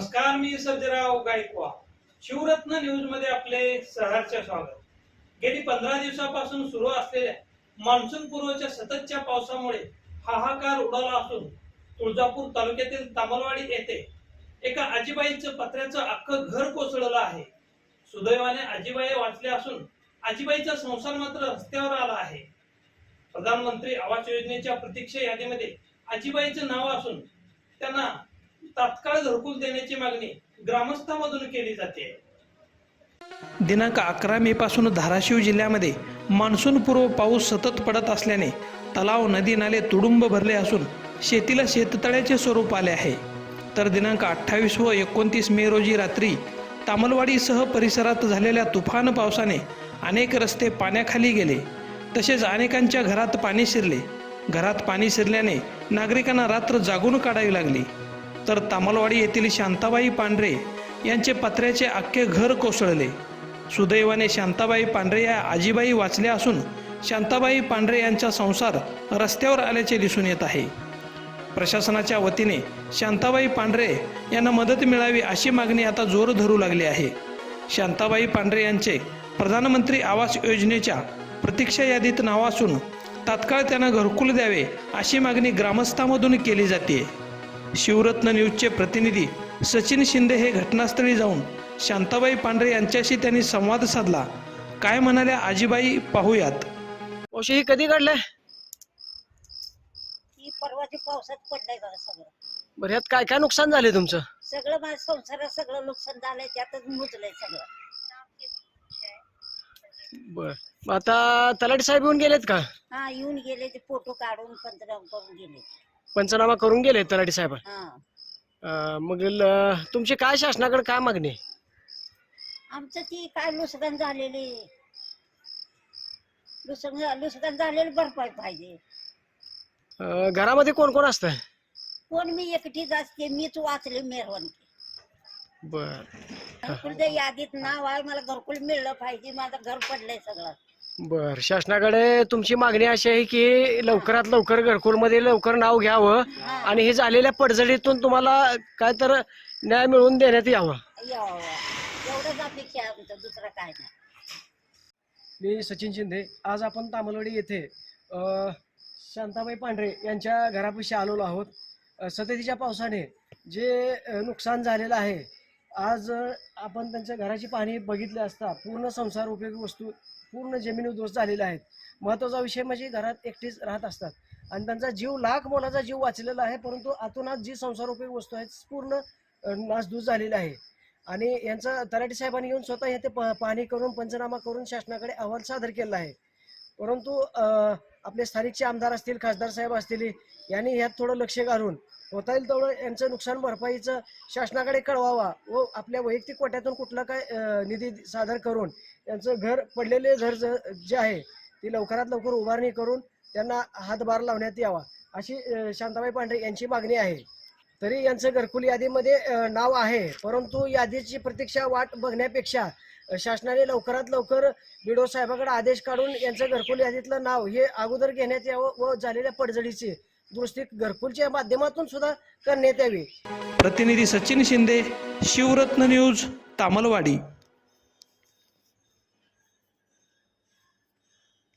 सर्जेराव गायकवाड. शिवरत्न न्यूजमध्ये आपले सहर्ष स्वागत. गेली पंधरा दिवसापासून सुरू असलेल्या मान्सून पूर्वच्या सततच्या पावसामुळे हाहाकार उडाला असून तुळजापूर तालुक्यातील तामलवाडी येथे एका आजीबाईचं पत्र्याचं अख्खं घर कोसळलं आहे. सुदैवाने आजीबाई वाचल्या असून आजीबाईचा संसार मात्र रस्त्यावर आला आहे. प्रधानमंत्री आवास योजनेच्या प्रतीक्षा यादीमध्ये आजीबाईचं नाव असून त्यांना तात्काळ घरकुल देण्याची मागणी ग्रामस्थांमधून केली जाते. दिनांक अकरा मे पासून धाराशिव जिल्ह्यामध्ये मान्सूनपूर्व पाऊस सतत पडत असल्याने तलाव नदी नाले तुडुंब भरले असून शेतीला शेततळ्याचे स्वरूप आले आहे. तर दिनांक अठ्ठावीस व एकोणतीस मे रोजी रात्री तामलवाडीसह परिसरात झालेल्या तुफान पावसाने अनेक रस्ते पाण्याखाली गेले. तसेच अनेकांच्या घरात पाणी शिरले. घरात पाणी शिरल्याने नागरिकांना रात्र जागून काढावी लागली. तर तामलवाडी येथील शांताबाई पांढरे यांचे पत्र्याचे अख्खे घर कोसळले. सुदैवाने शांताबाई पांढरे या आजीबाई वाचल्या असून शांताबाई पांढरे यांचा संसार रस्त्यावर आल्याचे दिसून येत आहे. प्रशासनाच्या वतीने शांताबाई पांढरे यांना मदत मिळावी अशी मागणी आता जोर धरू लागली आहे. शांताबाई पांढरे यांचे प्रधानमंत्री आवास योजनेच्या प्रतीक्षा यादीत नाव असून तात्काळ त्यांना घरकुल द्यावे अशी मागणी ग्रामस्थांमधून केली जाते शिवरत्न न्यूजचे प्रतिनिधी सचिन शिंदे हे घटनास्थळी जाऊन शांताबाई पांढरे यांच्याशी त्यांनी संवाद साधला. काय म्हणाल्या आजीबाई पाहूयात. ओशी ही कधी काढलाय परवाची पावसात पडलंय बघा सगळं. बरं ह्यात काय काय नुकसान झाले तुमचं? सगळं माझ्या संसारात सगळं नुकसान झालंय त्यातच मुजलंय सगळं. बर. आता तलाठी साहेब येऊन गेलेत का? हा येऊन गेले ते फोटो काढून पंचनाम करून गेले. पंचनामा करून गेले तलाठी साहेब. हा. अं, मग ल- तुमची काय शासनाकडे काय मागणी? आहे? आमचं ती काय लुसगण झालेली. लुसगण लुसगण झालेली भरपाई पाहिजे. अं, घरामध्ये कोण कोण असतं? कोण मी एकटीच असते मीच वाचले मेहरवानकी. बर. घरकुलच्या यादीत नाव आहे मला घरकुल मिळलं पाहिजे माझं घर पडलंय सगळं. बर शासनाकडे तुमची मागणी अशी आहे की लवकरात लवकर घरकुलमध्ये लवकर नाव घ्यावं. आणि हे झालेल्या पडझडीतून तुम्हाला काय तर न्याय मिळवून देण्यात यावं. यावं. एवढंच अपेक्षा आहे आमचं दुसरं काय नाही. मी सचिन शिंदे. आज आपण तामलवाडी येथे अ, शांताबाई पांढरे यांच्या घरापाशी आलेलो आहोत. अ, सततीच्या पावसाने जे अ, नुकसान झालेलं आहे आज आपण त्यांच्या घराची पाणी बघितली असता पूर्ण संसार उपयोगी वस्तू पूर्ण जमिनी उद्ध्वस्त झालेल्या आहेत. महत्त्वाचा विषय म्हणजे घरात एकटीच राहत असतात. आणि त्यांचा जीव लाख मोलाचा जीव वाचलेला आहे परंतु आतूनात जी संसार उपयोगी वस्तू आहेत पूर्ण नासधूस झालेली आहे. आणि यांचा तलाठी साहेबांनी येऊन स्वतः येथे प- पाहणी करून पंचनामा करून शासनाकडे अहवाल सादर केला आहे. परंतु अं, आपले स्थानिकचे आमदार असतील खासदार साहेब असतील यांनी ह्यात थोडं लक्ष घालून होता येईल तेवढं यांचं नुकसान भरपाईचं शासनाकडे कळवावा व आपल्या वैयक्तिक कोट्यातून कुठला काय निधी सादर करून यांचं घर पडलेले घर ज- जे आहे ती लवकरात लवकर उभारणी करून त्यांना हातभार लावण्यात यावा अशी शांताबाई पांढरे यांची मागणी आहे. तरी यांचं घरकुल यादीमध्ये नाव आहे परंतु यादीची प्रतीक्षा वाट बघण्यापेक्षा शासनाने लवकरात लवकर बिडो साहेबाकडे आदेश काढून यांचं घरकुल यादीतलं नाव हे अगोदर घेण्यात यावं व झालेल्या पडझडीची दुरुस्ती घरकुलच्या माध्यमातून सुद्धा करण्यात यावी. प्रतिनिधी सचिन शिंदे शिवरत्न न्यूज तामलवाडी.